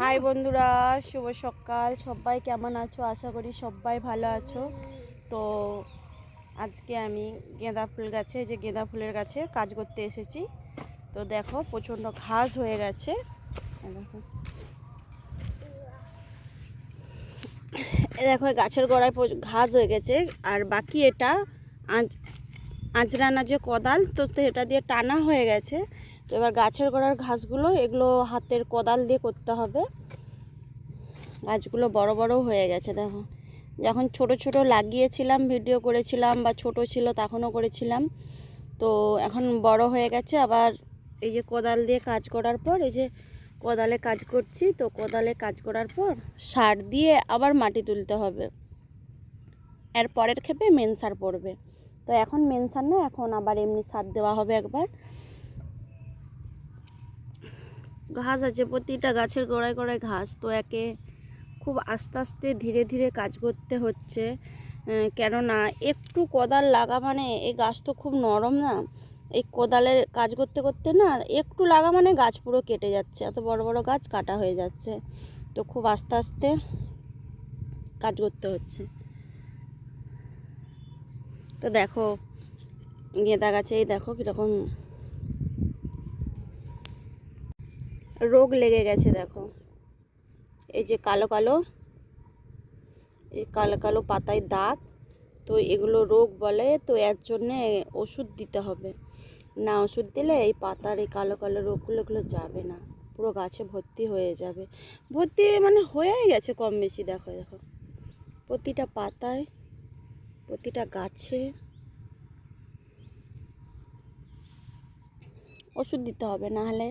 High বন্ধুরা, শুভ সকাল। সবাই কেমন আছো? আশা করি সবাই ভালো আছো। তো আজকে আমি গেঁদা ফুল গাছে যে গেঁদা ফুলের গাছে কাজ করতে এসেছি। তো দেখো, প্রচণ্ড ঘাস হয়ে গেছে। দেখো। গাছের গোড়ায় ঘাস হয়ে গেছে। আর বাকি এটা আঁচ আঁচড়ানা যে কোদাল তো, এটা দিয়ে টানা হয়ে গেছে। তো এবার গাছের গোড়ার ঘাসগুলো, এগুলো হাতের কোদাল দিয়ে করতে হবে। গাছগুলো বড় বড় হয়ে গেছে, দেখো। যখন ছোট ছোট লাগিয়েছিলাম, ভিডিও করেছিলাম বা ছোট ছিল তখনও করেছিলাম। তো এখন বড় হয়ে গেছে, আবার এই যে কোদাল দিয়ে কাজ করার পর, এই যে কোদালে কাজ করছি, তো কোদালে কাজ করার পর সার দিয়ে আবার মাটি তুলতে হবে। এর পরের ক্ষেপে মেন সার পড়বে। তো এখন মেন সার না, এখন আবার এমনি সার দেওয়া হবে একবার। ঘাস আছে, প্রতিটা গাছের গোড়ায় গোড়ায় ঘাস। তো একে খুব আস্তে আস্তে ধীরে ধীরে কাজ করতে হচ্ছে। কেননা একটু কোদাল লাগা মানে এই গাছ তো খুব নরম না। এই কোদালের কাজ করতে করতে না একটু লাগা মানে গাছ পুরো কেটে যাচ্ছে, এত বড় বড় গাছ কাটা হয়ে যাচ্ছে। তো খুব আস্তে আস্তে কাজ করতে হচ্ছে। তো দেখো, গেঁদা গাছে এই দেখো কীরকম রোগ লেগে গেছে, দেখো। এই যে কালো কালো, এই কালো কালো পাতায় দাগ, তো এগুলো রোগ বলে, তো এর জন্যে ওষুধ দিতে হবে। না ওষুধ দিলে এই পাতার এই কালো কালো রোগগুলো এগুলো যাবে না। পুরো গাছে ভর্তি হয়ে যাবে। ভর্তি মানে হয়েই গেছে কম বেশি, দেখো দেখো। প্রতিটা পাতায়, প্রতিটা গাছে ওষুধ দিতে হবে না হলে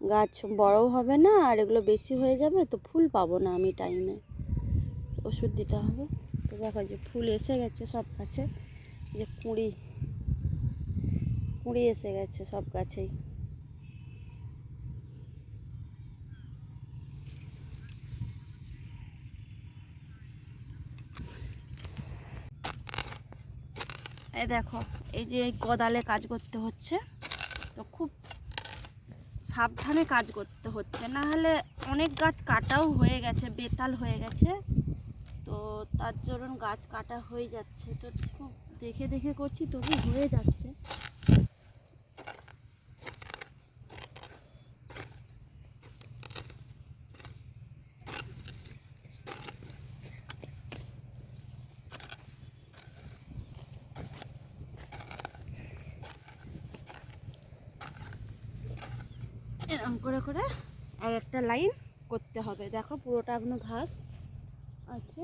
গাছ বড়ও হবে না আর এগুলো বেশি হয়ে যাবে তো ফুল পাবো না আমি টাইমে ওষুধ দিতে হবে। তো দেখো যে ফুল এসে গেছে সব গাছে। যে কুঁড়ি কুঁড়ি এসে গেছে সব গাছেই। এই দেখো, এই যে এই কোদালে কাজ করতে হচ্ছে। তো খুব সাবধানে কাজ করতে হচ্ছে। না হলে অনেক গাছ কাটাও হয়ে গেছে, বেতাল হয়ে গেছে। তো তার জন্য গাছ কাটা হয়ে যাচ্ছে। তো খুব দেখে দেখে করছি, তবু হয়ে যাচ্ছে। করে করে এক একটা লাইন করতে হবে। দেখো পুরোটা এখনও ঘাস আছে।